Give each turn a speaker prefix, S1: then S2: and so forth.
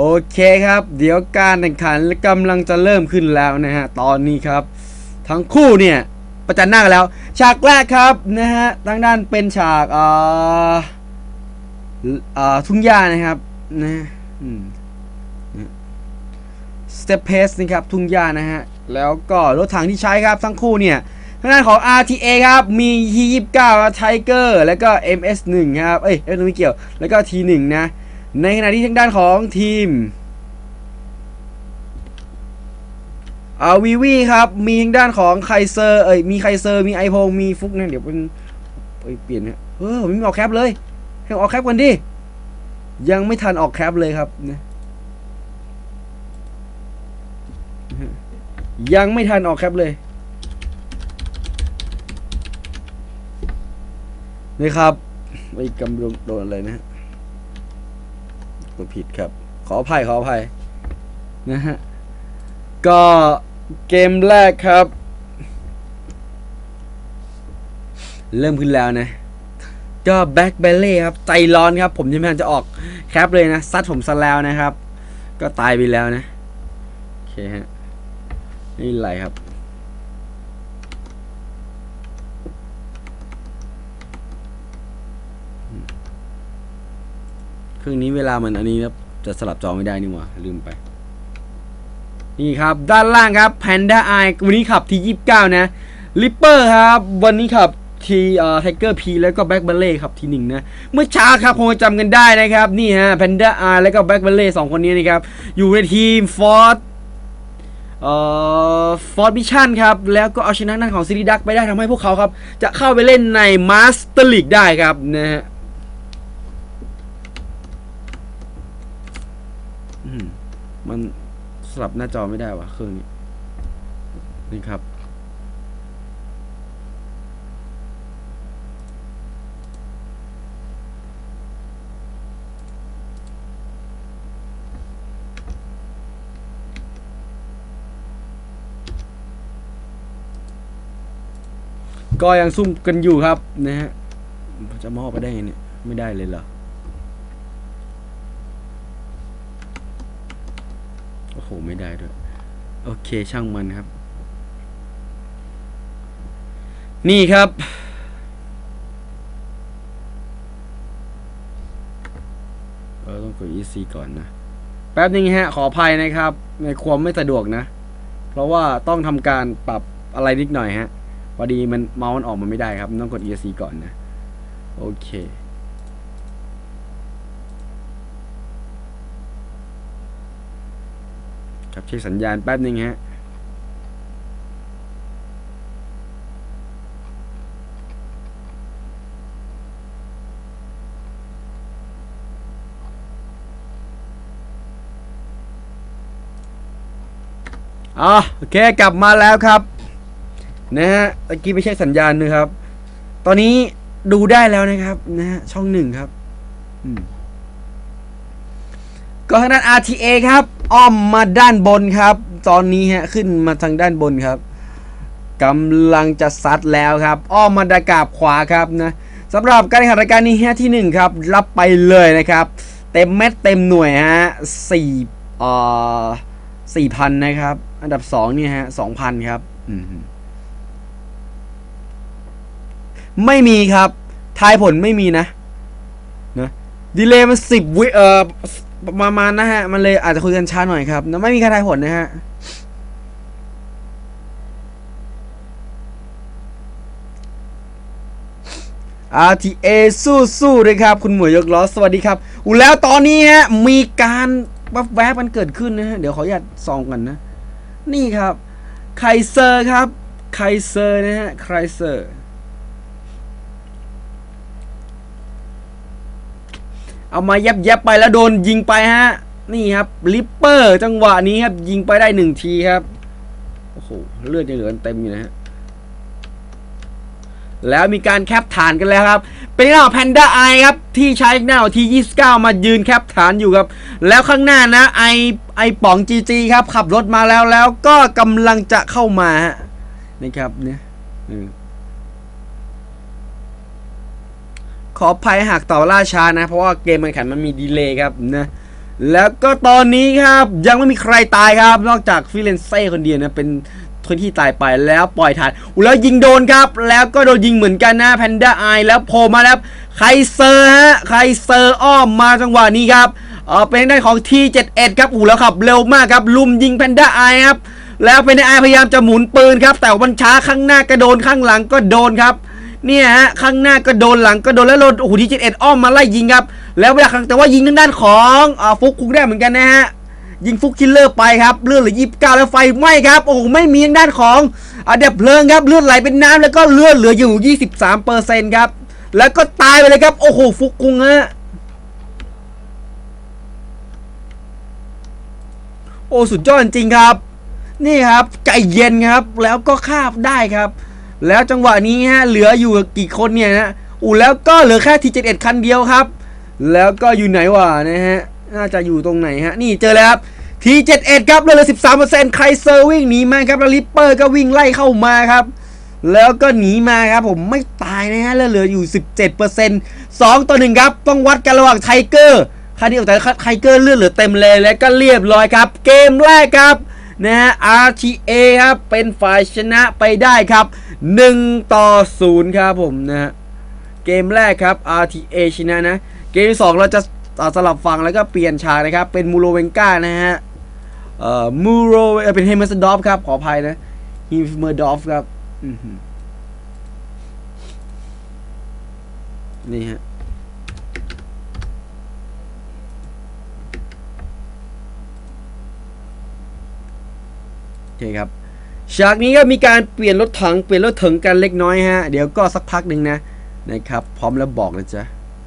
S1: โอเคครับ เดี๋ยวการแข่งขันกำลังจะเริ่มขึ้นแล้วนะฮะ ตอนนี้ครับ ทั้งคู่เนี่ยประจันหน้ากันแล้ว ฉากแรกครับนะฮะทางด้านเป็นฉากเอ่อเอ่อทุ่งหญ้านะครับนะสเตปเพสนะครับทุ่งหญ้านะฮะ แล้วก็รถถังที่ใช้ครับทั้งคู่เนี่ยทางด้านของ RTA ครับ มี T29 Tiger แล้วก็ MS1 ครับ เอ้ยเอ้ยไม่เกี่ยว แล้วก็ T1 นะ ในขณะที่ทางด้านของทีมอาวีวีครับ มีทางด้านของไคเซอร์ เอ้ย มีไคเซอร์ มีไอพง มีฟุกนะเดี๋ยวเป็นเอ้ยเปลี่ยนเนี่ยเออไม่มีออกแคปเลยให้ออกแคปกันดิ ยังไม่ทันออกแคปเลยครับนะยังไม่ทันออกแคปเลยนี่ครับไอ้กำลังโดนอะไรนะ ฮะกดผิดครับ ขออภัยขออภัยนะฮะ ก็เกมแรกครับ เริ่มขึ้นแล้วนะ ก็แบ็คเบลเล่ครับ ใจร้อนครับ ผมยังไม่ทันจะออกแคปเลยนะ ซัดผมซะแล้วนะครับ ก็ตายไปแล้วนะ โอเคฮะไม่ไรครับ เครื่องนี้เวลามันอันนี้ครับจะสลับจอไม่ได้นี่หว่าลืมไป นี่ครับ ด้านล่างครับ Panda Eye วันนี้ขับที 29 นะ Ripper ครับ วันนี้ขับทีเอ่อ Tiger P แล้วก็ Black b a l l e ครับทีหนึ่งนะ เมื่อเช้าครับคงจะจำกันได้นะครับ นี่ฮะ Panda Eye แล้วก็ Black Ballet สองคนนี้นะครับ อยู่ในทีม Ford เอ่อ Ford Mission ครับ แล้วก็เอาชนะหน้าของซิริดักไปได้ทำให้พวกเขาครับ จะเข้าไปเล่นใน Master League ได้ครับนะฮะ อืม มันสลับหน้าจอไม่ได้วะเครื่องนี้นี่ครับ ก็ยังซุ่มกันอยู่ครับนะฮะจะมอบไปได้ไงเนี่ย ไม่ได้เลยเหรอ โอ้โหไม่ได้ด้วย โอเคช่างมันครับ นี่ครับเออต้องกด EC ก่อนนะ แป๊บนึงฮะ ขออภัยนะครับ ในความไม่สะดวกนะ เพราะว่าต้องทำการปรับอะไรนิดหน่อยฮะพอดีมันเมาส์มันออกมาไม่ได้ครับ ต้องกด EC ก่อนนะ โอเค ครับเช็คสัญญาณแป๊บนึงฮะอะโอเคกลับมาแล้วครับนะฮะตะกี้ไม่ใช่สัญญาณนะครับ ตอนนี้ดูได้แล้วนะครับนะฮะช่องหนึ่งครับอืมก็ทางด้าน RTA ครับ อ้อมมาด้านบนครับ ตอนนี้ฮะขึ้นมาทางด้านบนครับกำลังจะซัดแล้วครับ อ้อมมาดากาบขวาครับนะสำหรับการแข่งขันรายการนี้ฮะที่หนึ่งครับ รับไปเลยนะครับ เต็มเม็ดเต็มหน่วยฮะสี่เอ่อสี่พันนะครับ อันดับสองนี่ฮะสองพันครับไม่มีครับ ทายผลไม่มีนะนะดีเลย์มันสิบวิเอ่อ ประมาณนะฮะ มันเลยอาจจะคุยกันช้าหน่อยครับไม่มีใครทายผลนะฮะ RTA สู้สู้เลยครับ คุณหมวยยกล้อสวัสดีครับอุยแล้วตอนนี้ฮะมีการวับแวบมันเกิดขึ้นนะฮะเดี๋ยวขออนุญาตส่องกันนะ นี่ครับไคเซอร์ครับไคเซอร์นะฮะไคเซอร์ เอามายับยับๆไปแล้วโดนยิงไปฮะ นี่ครับลิปเปอร์จังหวะนี้ครับ ยิงไปได้หนึ่งทีครับ โอ้โหเลือดยังเหลือเต็มอยู่นะฮะแล้วมีการแคปฐานกันแล้วครับ เป็นหน้าแพนด้าไอครับ ที่ใช้หน้าที29 มายืนแคปฐานอยู่ครับ แล้วข้างหน้านะไอไอป๋องจีจีครับ ขับรถมาแล้วแล้วก็กำลังจะเข้ามาฮะนี่ครับเนี่ยอืม ขออภัยหากต่อล่าช้านะ เพราะว่าเกมมันแข่งมันมีดีเลย์ครับนะแล้วก็ตอนนี้ครับยังไม่มีใครตายครับ นอกจากฟิเลนเซ่คนเดียวนะเป็นคนที่ตายไปแล้วปล่อยฐานแล้วยิงโดนครับ แล้วก็โดนยิงเหมือนกันนะแพนด้าไอแล้วโผล่มาแล้วไครเซอร์ฮะไครเซอร์อ้อมมาจังหวะนี้ครับเออเป็นทางด้านของ T71 ครับอู้แล้วขับเร็วมากครับลุมยิงแพนด้าไอครับแล้วเป็นไอพยายามจะหมุนปืนครับ แต่วันช้าข้างหน้าก็โดนข้างหลังก็โดนครับ เนี่ยฮะข้างหน้าก็โดนหลังก็โดนแล้วโดนโอ้โหที่เจ็ดเอ็ดอ้อมมาไล่ยิงครับ แล้วเวลาครั้งแต่ว่ายิงทางด้านของอ่าฟุกคุกได้เหมือนกันนะฮะยิงฟุกคิลเลอร์ไปครับเลือดเหลือยีิบเก้าแล้วไฟไหม้ครับโอ้โหไม่มีทางด้านของอาเดบเพลิงครับเลือดไหลเป็นน้ำแล้วก็เลือดเหลืออยู่ยี่สิบสามเปอร์เซ็นต์ครับแล้วก็ตายไปเลยครับโอ้โหฟุกคุงฮะโอ้สุดยอดจริงครับ นี่ครับใจเย็นครับแล้วก็คาบได้ครับ แล้วจังหวะนี้ฮะเหลืออยู่กี่คนเนี่ยนะอู้แล้วก็เหลือแค่ทีเจ็ดเอ็ดคันเดียวครับ แล้วก็อยู่ไหนวะนะฮะน่าจะอยู่ตรงไหนฮะนี่เจอแล้วครับทีเจ็ดเอ็ดครับเหลือสิบสามเปอร์เซ็นต์ใครเซอร์วิ่งหนีมาครับแล้วลิปเปอร์ก็วิ่งไล่เข้ามาครับแล้วก็หนีมาครับผมไม่ตายนะฮะแล้วเหลืออยู่ 17% 2 ต่อ 1 ครับ ต้องวัดกันระหว่างไทเกอร์คันนี้แต่ไทเกอร์เลือดเหลือเต็มเลยแล้วก็เรียบร้อยครับ เกมแรกครับ นะฮะ RTA ครับ เป็นฝ่ายชนะไปได้ครับ 1 ต่อ 0 ครับผมนะฮะ เกมแรกครับ RTA ชนะนะ เกมที่สองเราจะสลับฝั่งแล้วก็เปลี่ยนฉากนะครับ เป็นมูโรเวนก้านะฮะ เอ่อ มูโรเป็นเฮมเมอร์สดอฟครับ ขออภัยนะฮิมเมอร์ดอฟครับ นี่ฮะ เคครับฉากนี้ก็มีการเปลี่ยนรถถังเปลี่ยนรถถังกันเล็กน้อยฮะ เดี๋ยวก็สักพักหนึ่งนะนะครับ พร้อมแล้วบอกนะจ๊ะ